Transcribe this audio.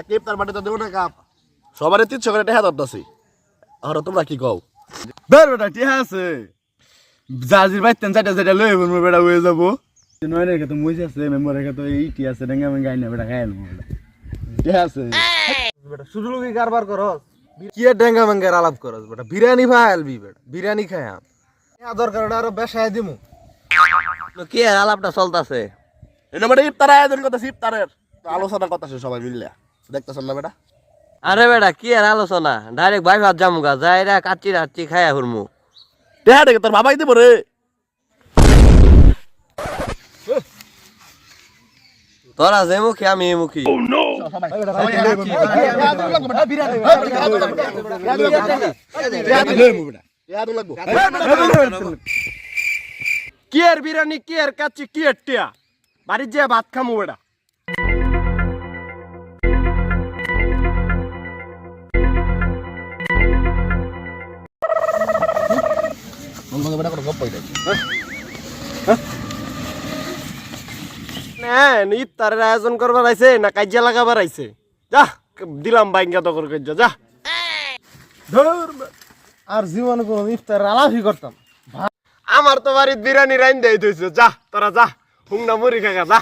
এক ইফতার পার্টি তো দেবো না কাপ। সবারই তিনশো করে টেহা ধরতেছি। আর তোমরা কি কও? ধর বেটা ঠিক আছে। জাজির বাইতেন চারটা চারটা লই বলব বেটা হয়ে যাব। নয় রেখে তো মুইস আছে মেম্বার রেখে তো এইটি আছে ডেঙ্গা বেটা বেটা। ঠিক আছে। বেটা শুধু লোকে কারবার করস কি ডেঙ্গা মেঙ্গার আলাপ করস বেটা? বিরিয়ানি ভাই আলবি বেটা বিরিয়ানি খাই আম। দরকার আরও বেসায় দিমু। কি আলাপটা চলতেছে? এটা মানে ইফতার আয়োজন করতেছি ইফতারের। তো আলোচনা করতেছে সবাই মিললে। দেখতেছেন না বেটা? আরে বেটা কি আর আলোচনা? ডাইরেক্ট ভাই ভাত জামুগা যাই রা কাচ্চি রাচ্চি খাইয়া হুরমু। টেহা দেখে তোর বাবাই দিব রে। তোরা যে মুখী আমি এই মুখী। লাগবো কি আর বিরিয়ানি কি আর কাচ্চি কি আর টিয়া? বাড়ির যে ভাত খামু বেটা। ইফতারের আয়োজন করবার আইছে না কাজিয়া লাগাবার আইছে। যা দিলাম বাইঙ্গা দখল করে যা। আর জীবন কোন ইফতার আলাপই করতাম আমার তো বাড়ির বিরিয়ানি রাইন দিয়েছে যা তোরা যা হুংনা মুড়ি খাগা যা।